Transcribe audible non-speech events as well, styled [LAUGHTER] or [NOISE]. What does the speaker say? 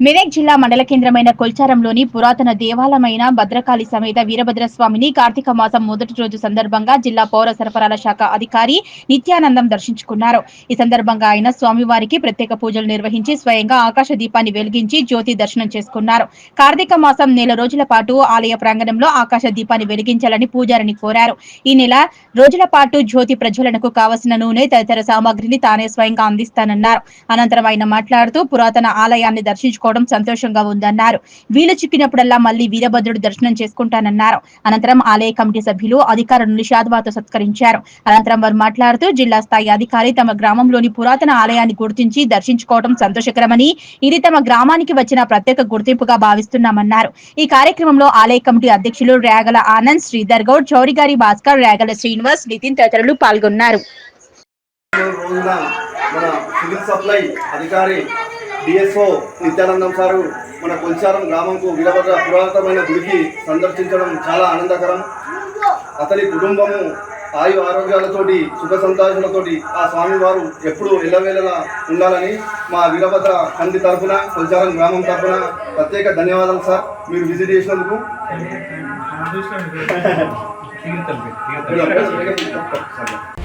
మెదక్ జిల్లా మండల కేంద్రమైన కొల్చారంలోని పురాతన దేవాలయమైన భద్రకాళి సమేత వీరభద్ర స్వామిని కార్తీక మాసం మొదటి రోజు సందర్భంగా జిల్లా పౌర సరఫరాల శాఖ అధికారి నిత్యానందం దర్శించుకున్నారు. ఈ సందర్భంగా ఆయన స్వామివారికి ప్రత్యేక పూజలు నిర్వహించి స్వయంగా ఆకాశ దీపాన్ని వెలిగించి జ్యోతి దర్శనం చేసుకున్నారు. కార్తీక మాసం నెల రోజుల పాటు ఆలయ ప్రాంగణంలో ఆకాశ దీపాన్ని వెలిగించాలని పూజారిని కోరారు. ఈ నెల రోజుల పాటు జ్యోతి ప్రజ్వలనకు కావలసిన నూనె తదితర సామాగ్రిని తానే స్వయంగా అందిస్తానన్నారు. అనంతరం ఆయన మాట్లాడుతూ పురాతన ఆలయాన్ని చేసుకోవడం సంతోషంగా ఉందన్నారు. వీలు చిక్కినప్పుడల్లా మళ్ళీ వీరభద్రుడు దర్శనం చేసుకుంటానన్నారు. అనంతరం ఆలయ కమిటీ సభ్యులు అధికారులను నిషాద్వాతో సత్కరించారు. అనంతరం వారు మాట్లాడుతూ జిల్లా స్థాయి అధికారి తమ గ్రామంలోని పురాతన ఆలయాన్ని గుర్తించి దర్శించుకోవడం సంతోషకరమని ఇది తమ గ్రామానికి వచ్చిన ప్రత్యేక గుర్తింపుగా భావిస్తున్నామన్నారు. ఈ కార్యక్రమంలో ఆలయ కమిటీ అధ్యక్షులు రేగల ఆనంద్ శ్రీధర్ గౌడ్ చౌరిగారి భాస్కర్ రేగల శ్రీనివాస్ నితిన్ తదితరులు పాల్గొన్నారు. మన సివిల్ సప్లై అధికారి డిఎస్ఓ నిత్యానందం సారు మన కొల్చారం గ్రామంకు వీరభద్ర పురాతనమైన గుడికి సందర్శించడం చాలా ఆనందకరం. అతని కుటుంబము ఆయు ఆరోగ్యాలతోటి సుఖ సంతోషాలతోటి ఆ స్వామివారు ఎప్పుడు ఎల్లవేళలా ఉండాలని మా వీరభద్ర కంది తరఫున కొల్చారం గ్రామం తరఫున ప్రత్యేక ధన్యవాదాలు సార్. మీరు విజిట్ చేసినందుకు. [LAUGHS] [LAUGHS]